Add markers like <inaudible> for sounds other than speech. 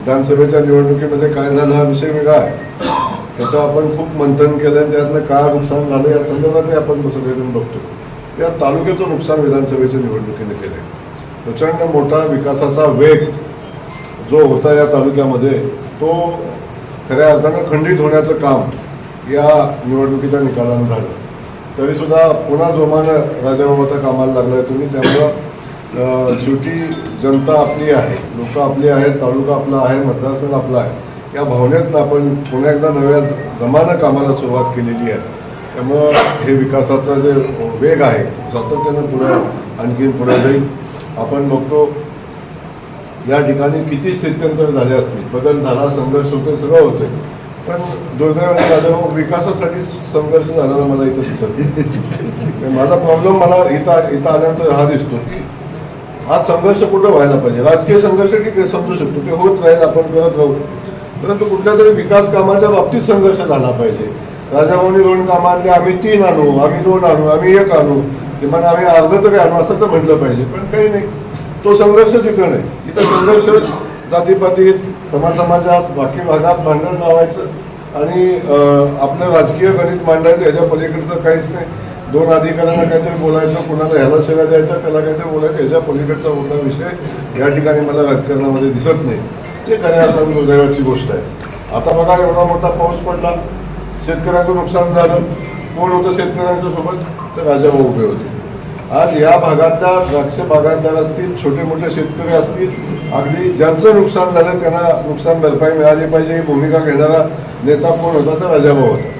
विधानसभेच्या निवडणुकीमध्ये काय झालं हा विषय वेगळा आहे. त्याचं आपण खूप मंथन केलं आणि त्यातनं काय नुकसान झालं या संदर्भातही आपण सगळेजण बघतो. त्या तालुक्याचं नुकसान विधानसभेच्या निवडणुकीने केलं प्रचंड मोठा विकासाचा वेग जो होता या तालुक्यामध्ये तो खऱ्या अर्थानं खंडित होण्याचं काम या निवडणुकीच्या निकालानं झालं. तरीसुद्धा पुन्हा जोमानं राजाबाबाचा कामाला लागलाय तुम्ही त्यामुळं शेवटी जनता आपली आहे लोक आपली आहेत तालुका आपला आहे मतदारसंघ आपला आहे. या भावनेतनं आपण पुन्हा एकदा नव्या दमानं कामाला सुरुवात केलेली आहे. त्यामुळं हे विकासाचा जे वेग आहे सातत्यानं पुढे आणखीन पुढे जाईल. आपण बघतो या ठिकाणी किती स्थित्यंतर झाले असतील बदल झाला संघर्ष होते सगळं होते पण दुर्दैवाने झालं विकासासाठी संघर्ष झालेला मला इथं दिसत <laughs> माझा प्रॉब्लेम मला इथं इथं आल्यानंतर हा दिसतो की हा संघर्ष कुठं व्हायला पाहिजे? राजकीय संघर्ष ठीक आहे समजू शकतो. ते होत राहील आपण करत राहू. परंतु कुठल्या तरी विकास कामाच्या बाबतीत संघर्ष झाला पाहिजे. राजाभाऊनी दोन कामं आणली आम्ही तीन आणू आम्ही दोन आणू आम्ही एक आणू. किमान आम्ही अर्ध तरी आणू असं तर म्हटलं पाहिजे. पण काही नाही. तो संघर्ष तिथं नाही. इथं संघर्ष जातीपातीत समाज समाजात बाकी भागात भांडण लावायचं आणि आपलं राजकीय गणित मांडायचं याच्या पलीकडचं काहीच नाही. दोन अधिकाऱ्यांना काहीतरी बोलायचं कुणाला ह्याला सेवा द्यायचा त्याला काहीतरी बोलायचं ह्याच्या पलीकडचा मोठा विषय या ठिकाणी मला राजकारणामध्ये दिसत नाही. ते खऱ्या अर्थानं दुर्दैवाची गोष्ट आहे. आता बघा एवढा मोठा पाऊस पडला शेतकऱ्याचं नुकसान झालं. कोण होतं शेतकऱ्यांच्या सोबत? तर राजाभाऊ उभे होते. आज या भागातल्या द्राक्ष बागायतदार असतील छोटे मोठे शेतकरी असतील अगदी ज्यांचं नुकसान झालं त्यांना नुकसान भरपाई मिळाली पाहिजे ही भूमिका घेणारा नेता कोण होता? तर राजाभाऊ होता.